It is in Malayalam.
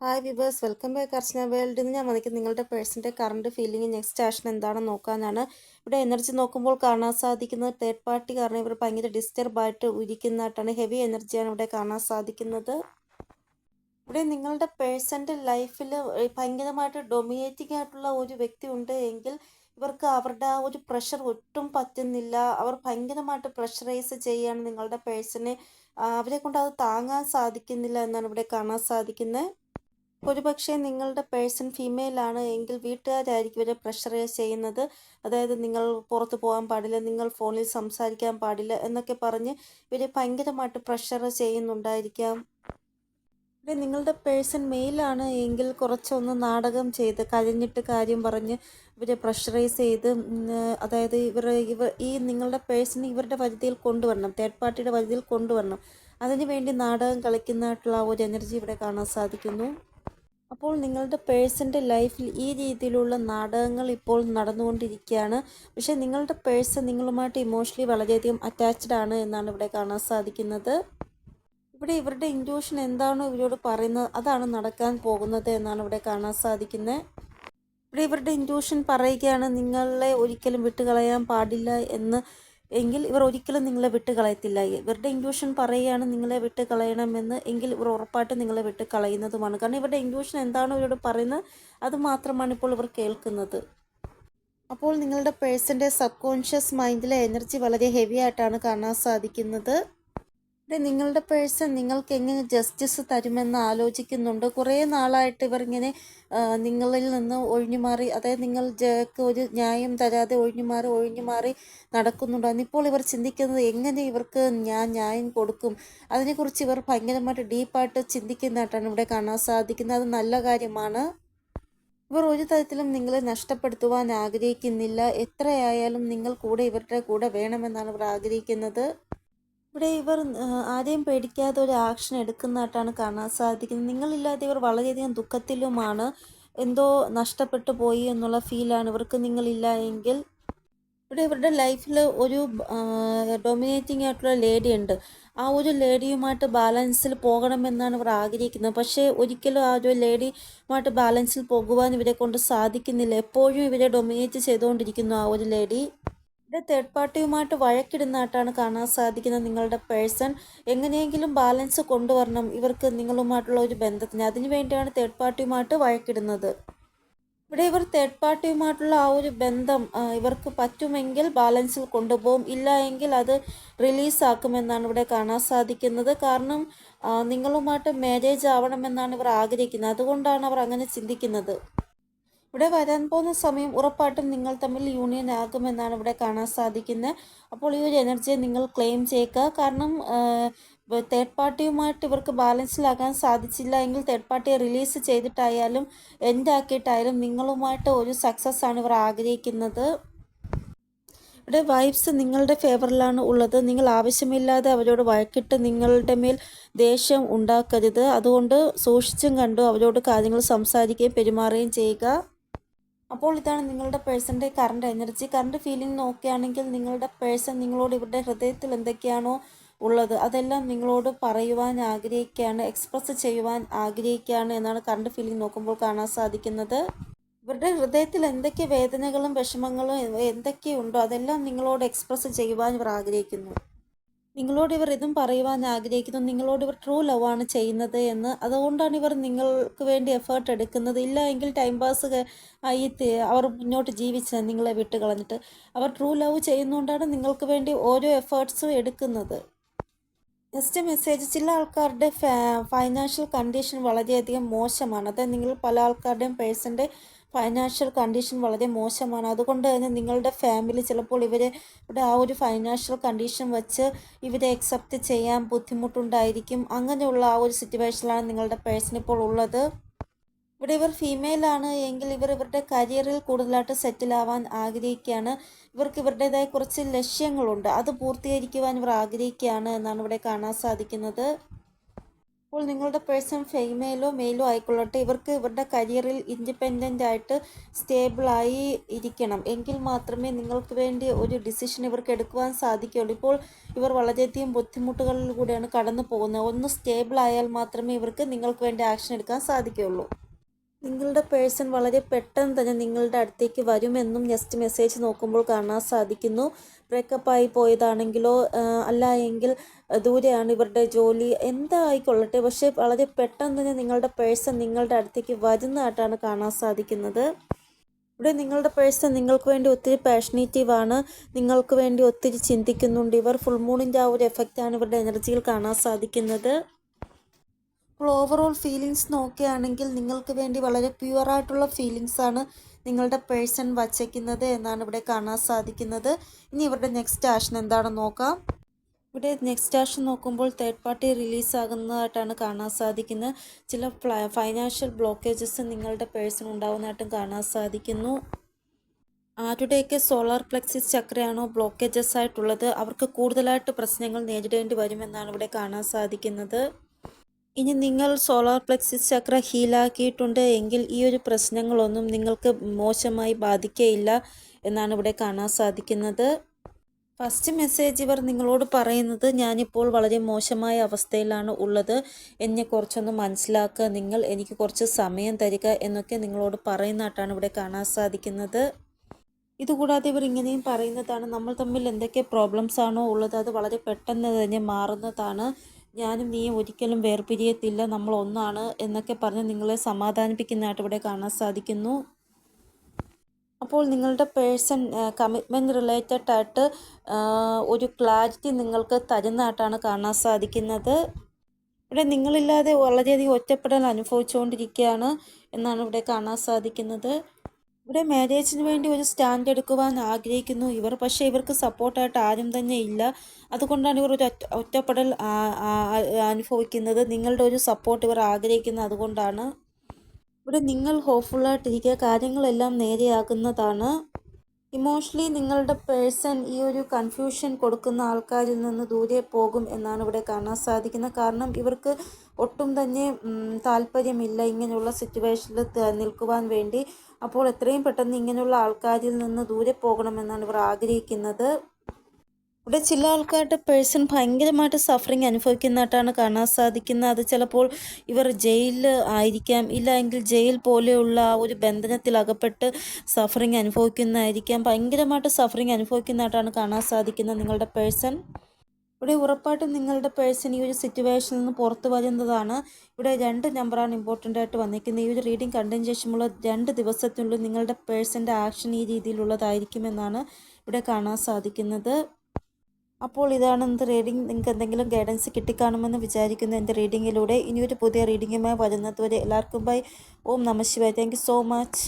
Hi viewers welcome back Archana വേൾഡിൽ നിന്ന് ഞാൻ വന്നിരിക്കുന്നത് നിങ്ങളുടെ പേഴ്സന്റെ കറണ്ട് ഫീലിംഗ് നെക്സ്റ്റ് ആക്ഷൻ എന്താണെന്ന് നോക്കാനാണ്. ഇവിടെ എനർജി നോക്കുമ്പോൾ കാണാൻ സാധിക്കുന്നത് തേർഡ് പാർട്ടി കാരണം ഇവർ ഭയങ്കര ഡിസ്റ്റർബ് ആയിട്ട് ഇരിക്കുന്നതായിട്ടാണ്. ഹെവി എനർജിയാണ് ഇവിടെ കാണാൻ സാധിക്കുന്നത്. ഇവിടെ നിങ്ങളുടെ പേഴ്സന്റെ ലൈഫിൽ ഭയങ്കരമായിട്ട് ഡൊമിനേറ്റിംഗ് ആയിട്ടുള്ള ഒരു വ്യക്തി ഉണ്ട് എങ്കിൽ ഇവർക്ക് അവരുടെ ആ ഒരു പ്രഷർ ഒട്ടും പറ്റുന്നില്ല. അവർ ഭയങ്കരമായിട്ട് പ്രഷറൈസ് ചെയ്യുകയാണ് നിങ്ങളുടെ പേഴ്സണെ അവരെ കൊണ്ട് അത് താങ്ങാൻ സാധിക്കുന്നില്ല എന്നാണ് ഇവിടെ കാണാൻ സാധിക്കുന്നത്. ഒരുപക്ഷെ നിങ്ങളുടെ പേഴ്സൺ ഫീമെയിൽ ആണ് എങ്കിൽ വീട്ടുകാരായിരിക്കും ഇവരെ പ്രഷറൈസ് ചെയ്യുന്നത്. അതായത് നിങ്ങൾ പുറത്ത് പോകാൻ പാടില്ല നിങ്ങൾ ഫോണിൽ സംസാരിക്കാൻ പാടില്ല എന്നൊക്കെ പറഞ്ഞ് ഇവരെ ഭയങ്കരമായിട്ട് പ്രഷർ ചെയ്യുന്നുണ്ടായിരിക്കാം. ഇവിടെ നിങ്ങളുടെ പേഴ്സൺ മെയിലാണ് എങ്കിൽ കുറച്ചൊന്ന് നാടകം ചെയ്ത് കഴിഞ്ഞിട്ട് കാര്യം പറഞ്ഞ് ഇവരെ പ്രഷറൈസ് ചെയ്ത് അതായത് ഇവർ ഇവർ ഈ നിങ്ങളുടെ പേഴ്സൺ ഇവരുടെ പരിധിയിൽ കൊണ്ടുവരണം തേർഡ് പാർട്ടിയുടെ പരിധിയിൽ കൊണ്ടുവരണം. അതിനുവേണ്ടി നാടകം കളിക്കുന്നതായിട്ടുള്ള ഒരു എനർജി ഇവിടെ കാണാൻ സാധിക്കുന്നു. അപ്പോൾ നിങ്ങളുടെ പേഴ്സന്റെ ലൈഫിൽ ഈ രീതിയിലുള്ള നാടകങ്ങൾ ഇപ്പോൾ നടന്നുകൊണ്ടിരിക്കുകയാണ്. പക്ഷേ നിങ്ങളുടെ പേഴ്സൺ നിങ്ങളുമായിട്ട് ഇമോഷണലി വളരെയധികം അറ്റാച്ച്ഡ് ആണ് എന്നാണ് ഇവിടെ കാണാൻ സാധിക്കുന്നത്. ഇവിടെ ഇവരുടെ ഇൻഡ്യൂഷൻ എന്താണോ ഇവരോട് പറയുന്നത് അതാണ് നടക്കാൻ പോകുന്നത് എന്നാണ് ഇവിടെ കാണാൻ സാധിക്കുന്നത് ഇവിടെ ഇവരുടെ ഇൻഡ്യൂഷൻ പറയുകയാണ് നിങ്ങളെ ഒരിക്കലും വിട്ടുകളയാൻ പാടില്ല എന്ന് എങ്കിൽ ഇവർ ഒരിക്കലും നിങ്ങളെ വിട്ട് കളയത്തില്ല. ഇവരുടെ ഇൻക്ലൂഷൻ പറയുകയാണ് നിങ്ങളെ വിട്ട് കളയണമെന്ന് എങ്കിൽ ഇവർ ഉറപ്പായിട്ട് നിങ്ങളെ വിട്ട് കളയുന്നതുമാണ്. കാരണം ഇവരുടെ ഇൻക്ലൂഷൻ എന്താണോ ഇവരോട് പറയുന്നത്? അത് മാത്രമാണ് ഇപ്പോൾ ഇവർ കേൾക്കുന്നത്. അപ്പോൾ നിങ്ങളുടെ പേഴ്സന്റെ സബ് കോൺഷ്യസ് മൈൻഡിലെ എനർജി വളരെ ഹെവി ആയിട്ടാണ് കാണാൻ സാധിക്കുന്നത്. ഇവിടെ നിങ്ങളുടെ പേഴ്സൺ നിങ്ങൾക്ക് എങ്ങനെ ജസ്റ്റിസ് തരുമെന്ന് ആലോചിക്കുന്നുണ്ട്. കുറേ നാളായിട്ട് ഇവർ ഇങ്ങനെ നിങ്ങളിൽ നിന്ന് ഒഴിഞ്ഞു മാറി അതായത് നിങ്ങൾ നിങ്ങൾക്ക് ഒരു ന്യായം തരാതെ ഒഴിഞ്ഞു മാറി ഒഴിഞ്ഞു മാറി നടക്കുന്നുണ്ട്. അന്നിപ്പോൾ ഇവർ ചിന്തിക്കുന്നത് എങ്ങനെ ഇവർക്ക് ഞാൻ ന്യായം കൊടുക്കും? അതിനെക്കുറിച്ച് ഇവർ ഭയങ്കരമായിട്ട് ഡീപ്പായിട്ട് ചിന്തിക്കുന്നതായിട്ടാണ് ഇവിടെ കാണാൻ സാധിക്കുന്നത്. അത് നല്ല കാര്യമാണ്. ഇവർ ഒരു തരത്തിലും നിങ്ങളെ നഷ്ടപ്പെടുത്തുവാൻ ആഗ്രഹിക്കുന്നില്ല. എത്രയായാലും നിങ്ങൾ കൂടെ ഇവരുടെ കൂടെ വേണമെന്നാണ് ഇവർ ആഗ്രഹിക്കുന്നത്. ഇവിടെ ഇവർ ആരെയും പേടിക്കാതെ ഒരു ആക്ഷൻ എടുക്കുന്നതായിട്ടാണ് കാണാൻ സാധിക്കുന്നത്. നിങ്ങളില്ലാതെ ഇവർ വളരെയധികം ദുഃഖത്തിലുമാണ് എന്തോ നഷ്ടപ്പെട്ടു പോയി എന്നുള്ള ഫീലാണ് ഇവർക്ക് നിങ്ങളില്ല എങ്കിൽ. ഇവിടെ ഇവരുടെ ലൈഫിൽ ഒരു ഡൊമിനേറ്റിംഗ് ആയിട്ടുള്ള ലേഡി ഉണ്ട്. ആ ഒരു ലേഡിയുമായിട്ട് ബാലൻസിൽ പോകണമെന്നാണ് ഇവർ ആഗ്രഹിക്കുന്നത്. പക്ഷേ ഒരിക്കലും ആ ഒരു ലേഡിയുമായിട്ട് ബാലൻസിൽ പോകുവാൻ ഇവരെ കൊണ്ട് സാധിക്കുന്നില്ല. എപ്പോഴും ഇവരെ ഡൊമിനേറ്റ് ചെയ്തുകൊണ്ടിരിക്കുന്നു ആ ഒരു ലേഡി ഇവിടെ തേർഡ് പാർട്ടിയുമായിട്ട് വഴക്കിടുന്നതായിട്ടാണ് കാണാൻ സാധിക്കുന്നത്. നിങ്ങളുടെ പേഴ്സൺ എങ്ങനെയെങ്കിലും ബാലൻസ് കൊണ്ടുവരണം. ഇവർക്ക് നിങ്ങളുമായിട്ടുള്ള ഒരു ബന്ധത്തിന്. അതിനു വേണ്ടിയാണ് തേർഡ് പാർട്ടിയുമായിട്ട് വഴക്കിടുന്നത്. ഇവിടെ ഇവർ തേർഡ് പാർട്ടിയുമായിട്ടുള്ള ആ ഒരു ബന്ധം ഇവർക്ക് പറ്റുമെങ്കിൽ ബാലൻസിൽ കൊണ്ടുപോകും. ഇല്ല എങ്കിൽ അത് റിലീസാക്കുമെന്നാണ് ഇവിടെ കാണാൻ സാധിക്കുന്നത്. കാരണം നിങ്ങളുമായിട്ട് മാരേജ് ആവണമെന്നാണ് ഇവർ ആഗ്രഹിക്കുന്നത്. അതുകൊണ്ടാണ് അവർ അങ്ങനെ ചിന്തിക്കുന്നത്. ഇവിടെ വരാൻ പോകുന്ന സമയം ഉറപ്പായിട്ടും നിങ്ങൾ തമ്മിൽ യൂണിയൻ ആകുമെന്നാണ് ഇവിടെ കാണാൻ സാധിക്കുന്നത്. അപ്പോൾ ഈ ഒരു എനർജിയെ നിങ്ങൾ ക്ലെയിം ചെയ്യുക. കാരണം തേർഡ് പാർട്ടിയുമായിട്ട് ഇവർക്ക് ബാലൻസിലാകാൻ സാധിച്ചില്ല. എങ്കിൽ തേർഡ് പാർട്ടിയെ റിലീസ് ചെയ്തിട്ടായാലും എൻഡാക്കിയിട്ടായാലും നിങ്ങളുമായിട്ട് ഒരു സക്സസ് ആണ് ഇവർ ആഗ്രഹിക്കുന്നത്. ഇവിടെ വൈബ്സ് നിങ്ങളുടെ ഫേവറിലാണ് ഉള്ളത്. നിങ്ങൾ ആവശ്യമില്ലാതെ അവരോട് വഴക്കിട്ട് നിങ്ങളുടെ മേൽ ദേഷ്യം ഉണ്ടാക്കരുത്. അതുകൊണ്ട് സൂക്ഷിച്ചും കണ്ടും അവരോട് കാര്യങ്ങൾ സംസാരിക്കുകയും പെരുമാറുകയും ചെയ്യുക. അപ്പോൾ ഇതാണ് നിങ്ങളുടെ പേഴ്സന്റെ കറണ്ട് എനർജി കറണ്ട് ഫീലിംഗ് നോക്കുകയാണെങ്കിൽ നിങ്ങളുടെ പേഴ്സൺ നിങ്ങളോട് ഇവരുടെ ഹൃദയത്തിൽ എന്തൊക്കെയാണോ ഉള്ളത് അതെല്ലാം നിങ്ങളോട് പറയുവാൻ ആഗ്രഹിക്കുകയാണ് എക്സ്പ്രസ് ചെയ്യുവാൻ ആഗ്രഹിക്കുകയാണ് എന്നാണ് കറണ്ട് ഫീലിംഗ് നോക്കുമ്പോൾ കാണാൻ സാധിക്കുന്നത്. ഇവരുടെ ഹൃദയത്തിൽ എന്തൊക്കെ വേദനകളും വിഷമങ്ങളും എന്തൊക്കെയുണ്ടോ അതെല്ലാം നിങ്ങളോട് എക്സ്പ്രസ് ചെയ്യുവാൻ ഇവർ ആഗ്രഹിക്കുന്നു. നിങ്ങളോട് ഇവർ ഇതും പറയുവാൻ ആഗ്രഹിക്കുന്നു. നിങ്ങളോട് ഇവർ ട്രൂ ലവ് ആണ് ചെയ്യുന്നത് എന്ന്. അതുകൊണ്ടാണ് ഇവർ നിങ്ങൾക്ക് വേണ്ടി എഫേർട്ട് എടുക്കുന്നത്. ഇല്ല എങ്കിൽ ടൈം പാസ് ആയി അവർ മുന്നോട്ട് ജീവിച്ച നിങ്ങളെ വിട്ട് കളഞ്ഞിട്ട് അവർ ട്രൂ ലവ് ചെയ്യുന്നതുകൊണ്ടാണ് നിങ്ങൾക്ക് വേണ്ടി ഓരോ എഫേർട്ട്സും എടുക്കുന്നത്. നെക്സ്റ്റ് മെസ്സേജ് ചില ആൾക്കാരുടെ ഫൈനാൻഷ്യൽ കണ്ടീഷൻ വളരെയധികം മോശമാണ്. അതായത് നിങ്ങൾ പല ആൾക്കാരുടെയും പേഴ്സന്റെ ഫൈനാൻഷ്യൽ കണ്ടീഷൻ വളരെ മോശമാണ്. അതുകൊണ്ട് തന്നെ നിങ്ങളുടെ ഫാമിലി ചിലപ്പോൾ ഇവരുടെ ആ ഒരു ഫൈനാൻഷ്യൽ കണ്ടീഷൻ വെച്ച് ഇവരെ അക്സെപ്റ്റ് ചെയ്യാൻ ബുദ്ധിമുട്ടുണ്ടായിരിക്കും. അങ്ങനെയുള്ള ആ ഒരു സിറ്റുവേഷനിലാണ് നിങ്ങളുടെ പേഴ്സൺ ഇപ്പോൾ ഉള്ളത്. ഇവിടെ ഇവർ ഫീമെയിൽ ആണ്. എങ്കിൽ ഇവർ ഇവരുടെ കരിയറിൽ കൂടുതലായിട്ട് സെറ്റിൽ ആവാൻ ആഗ്രഹിക്കുകയാണ്. ഇവർക്ക് ഇവരുടേതായ കുറച്ച് ലക്ഷ്യങ്ങളുണ്ട്. അത് പൂർത്തീകരിക്കുവാൻ ഇവർ ആഗ്രഹിക്കുകയാണ് എന്നാണ് ഇവിടെ കാണാൻ സാധിക്കുന്നത്. അപ്പോൾ നിങ്ങളുടെ പേഴ്സൺ ഫീമെയിലോ മെയിലോ ആയിക്കൊള്ളട്ടെ. ഇവർക്ക് ഇവരുടെ കരിയറിൽ ഇൻഡിപെൻഡന്റ് ആയിട്ട് സ്റ്റേബിളായി ഇരിക്കണം. എങ്കിൽ മാത്രമേ നിങ്ങൾക്ക് വേണ്ടി ഒരു ഡിസിഷൻ ഇവർക്ക് എടുക്കുവാൻ സാധിക്കുകയുള്ളൂ. ഇപ്പോൾ ഇവർ വളരെയധികം ബുദ്ധിമുട്ടുകളിലൂടെയാണ് കടന്നു പോകുന്നത് ഒന്ന് സ്റ്റേബിൾ ആയാൽ മാത്രമേ ഇവർക്ക് നിങ്ങൾക്ക് വേണ്ടി ആക്ഷൻ എടുക്കാൻ സാധിക്കുകയുള്ളൂ. നിങ്ങളുടെ പേഴ്സൺ വളരെ പെട്ടെന്ന് തന്നെ നിങ്ങളുടെ അടുത്തേക്ക് വരുമെന്നും ജസ്റ്റ് മെസ്സേജ് നോക്കുമ്പോൾ കാണാൻ സാധിക്കുന്നു. ബ്രേക്കപ്പായി പോയതാണെങ്കിലോ അല്ല എങ്കിൽ ദൂരെയാണ് ഇവരുടെ ജോലി. എന്തായിക്കൊള്ളട്ടെ പക്ഷേ വളരെ പെട്ടെന്ന് തന്നെ നിങ്ങളുടെ പേഴ്സൺ നിങ്ങളുടെ അടുത്തേക്ക് വരുന്നതായിട്ടാണ് കാണാൻ സാധിക്കുന്നത്. ഇവിടെ നിങ്ങളുടെ പേഴ്സൺ നിങ്ങൾക്ക് വേണ്ടി ഒത്തിരി പാഷനേറ്റീവ് ആണ്. നിങ്ങൾക്ക് വേണ്ടി ഒത്തിരി ചിന്തിക്കുന്നുണ്ട്. ഇവർ ഫുൾ മൂണിന്റെ ആ ഒരു എഫക്റ്റാണ് ഇവരുടെ എനർജിയിൽ കാണാൻ സാധിക്കുന്നത്. അപ്പോൾ ഓവറോൾ ഫീലിങ്സ് നോക്കുകയാണെങ്കിൽ നിങ്ങൾക്ക് വേണ്ടി വളരെ പ്യുവറായിട്ടുള്ള ഫീലിങ്സ് ആണ് നിങ്ങളുടെ പേഴ്സൺ വച്ചേക്കുന്നത് എന്നാണ് ഇവിടെ കാണാൻ സാധിക്കുന്നത്. ഇനി ഇവരുടെ നെക്സ്റ്റ് ആഷൻ എന്താണെന്ന് നോക്കാം. ഇവിടെ നെക്സ്റ്റ് ആഷൻ നോക്കുമ്പോൾ തേർഡ് പാർട്ടി റിലീസ് ആകുന്നതായിട്ടാണ് കാണാൻ സാധിക്കുന്നത്. ചില ഫൈനാൻഷ്യൽ ബ്ലോക്കേജസ് നിങ്ങളുടെ പേഴ്സൺ ഉണ്ടാകുന്നതായിട്ടും കാണാൻ സാധിക്കുന്നു. ആരുടെയൊക്കെ സോളാർ പ്ലെക്സിസ് ചക്രയാണോ ബ്ലോക്കേജസ് ആയിട്ടുള്ളത് അവർക്ക് കൂടുതലായിട്ട് പ്രശ്നങ്ങൾ നേരിടേണ്ടി വരുമെന്നാണ് ഇവിടെ കാണാൻ സാധിക്കുന്നത്. ഇനി നിങ്ങൾ സോളാർ പ്ലെക്സിസ് ചക്ര ഹീലാക്കിയിട്ടുണ്ട് എങ്കിൽ ഈ ഒരു പ്രശ്നങ്ങളൊന്നും നിങ്ങൾക്ക് മോശമായി ബാധിക്കുകയില്ല എന്നാണ് ഇവിടെ കാണാൻ സാധിക്കുന്നത്. ഫസ്റ്റ് മെസ്സേജ് ഇവർ നിങ്ങളോട് പറയുന്നത് ഞാനിപ്പോൾ വളരെ മോശമായ അവസ്ഥയിലാണ് ഉള്ളത്. എന്നെ കുറച്ചൊന്ന് മനസ്സിലാക്കുക. നിങ്ങൾ എനിക്ക് കുറച്ച് സമയം തരിക എന്നൊക്കെ നിങ്ങളോട് പറയുന്നതായിട്ടാണ് ഇവിടെ കാണാൻ സാധിക്കുന്നത്. ഇതുകൂടാതെ ഇവർ ഇങ്ങനെയും പറയുന്നതാണ് നമ്മൾ തമ്മിൽ എന്തൊക്കെ പ്രോബ്ലംസ് ആണോ ഉള്ളത്? അത് വളരെ പെട്ടെന്ന് തന്നെ മാറുന്നതാണ്. ഞാനും നീയും ഒരിക്കലും വേർപിരിയത്തില്ല. നമ്മൾ ഒന്നാണ് എന്നൊക്കെ പറഞ്ഞ് നിങ്ങളെ സമാധാനിപ്പിക്കുന്നതായിട്ട് ഇവിടെ കാണാൻ സാധിക്കുന്നു. അപ്പോൾ നിങ്ങളുടെ പേഴ്സൺ കമ്മിറ്റ്മെന്റ് റിലേറ്റഡ് ആയിട്ട് ഒരു ക്ലാരിറ്റി നിങ്ങൾക്ക് തരുന്നതായിട്ടാണ് കാണാൻ സാധിക്കുന്നത്. ഇവിടെ നിങ്ങളില്ലാതെ വളരെയധികം ഒറ്റപ്പെടൽ അനുഭവിച്ചുകൊണ്ടിരിക്കുകയാണ് എന്നാണ് ഇവിടെ കാണാൻ സാധിക്കുന്നത്. ഇവിടെ മാരേജിന് വേണ്ടി ഒരു സ്റ്റാൻഡ് എടുക്കുവാൻ ആഗ്രഹിക്കുന്നു. ഇവർ പക്ഷേ ഇവർക്ക് സപ്പോർട്ടായിട്ട് ആരും തന്നെ ഇല്ല. അതുകൊണ്ടാണ് ഇവർ ഒരു ഒറ്റ ഒറ്റപ്പെടൽ അനുഭവിക്കുന്നത്. നിങ്ങളുടെ ഒരു സപ്പോർട്ട് ഇവർ ആഗ്രഹിക്കുന്നത് അതുകൊണ്ടാണ്. ഇവിടെ നിങ്ങൾ ഹോപ്പ്ഫുള്ളായിട്ടിരിക്കുക കാര്യങ്ങളെല്ലാം നേരെയാകുന്നതാണ്. ഇമോഷണലി നിങ്ങളുടെ പേഴ്സൺ ഈ ഒരു കൺഫ്യൂഷൻ കൊടുക്കുന്ന ആൾക്കാരിൽ നിന്ന് ദൂരെ പോകും എന്നാണ് ഇവിടെ കാണാൻ സാധിക്കുന്നത്. കാരണം ഇവർക്ക് ഒട്ടും തന്നെ താല്പര്യമില്ല ഇങ്ങനെയുള്ള സിറ്റുവേഷനിൽ നിൽക്കുവാൻ വേണ്ടി. അപ്പോൾ എത്രയും പെട്ടെന്ന് ഇങ്ങനെയുള്ള ആൾക്കാരിൽ നിന്ന് ദൂരെ പോകണമെന്നാണ് ഇവർ ആഗ്രഹിക്കുന്നത്. ഇവിടെ ചില ആൾക്കാരുടെ പേഴ്സൺ ഭയങ്കരമായിട്ട് സഫറിങ് അനുഭവിക്കുന്നതായിട്ടാണ് കാണാൻ സാധിക്കുന്നത്. അത് ചിലപ്പോൾ ഇവർ ജയിലിൽ ആയിരിക്കാം ഇല്ല എങ്കിൽ ജയിൽ പോലെയുള്ള ഒരു ബന്ധനത്തിൽ അകപ്പെട്ട് സഫറിങ് അനുഭവിക്കുന്നതായിരിക്കാം. ഭയങ്കരമായിട്ട് സഫറിങ് അനുഭവിക്കുന്നതായിട്ടാണ് കാണാൻ സാധിക്കുന്നത് നിങ്ങളുടെ പേഴ്സൺ ഇവിടെ ഉറപ്പായിട്ടും നിങ്ങളുടെ പേഴ്സൺ ഈ ഒരു സിറ്റുവേഷനിൽ നിന്ന് പുറത്തു വരുന്നതാണ്. ഇവിടെ രണ്ട് നമ്പറാണ് ഇമ്പോർട്ടന്റ് ആയിട്ട് വന്നിരിക്കുന്നത്. ഈ ഒരു റീഡിംഗ് കണ്ടതിന് ശേഷമുള്ള രണ്ട് ദിവസത്തിനുള്ളിൽ നിങ്ങളുടെ പേഴ്സന്റെ ആക്ഷൻ ഈ രീതിയിലുള്ളതായിരിക്കുമെന്നാണ് ഇവിടെ കാണാൻ സാധിക്കുന്നത്. അപ്പോൾ ഇതാണ് ഇന്നത്തെ റീഡിംഗ് നിങ്ങൾക്ക് എന്തെങ്കിലും ഗൈഡൻസ് കിട്ടിക്കാണുമെന്ന് വിചാരിക്കുന്നു എന്റെ റീഡിങ്ങിലൂടെ ഇനിയൊരു പുതിയ റീഡിങ്ങുമായി വരുന്നതുവരെ എല്ലാവർക്കും ബൈ ഓം നമ ശിവായ. Thank so much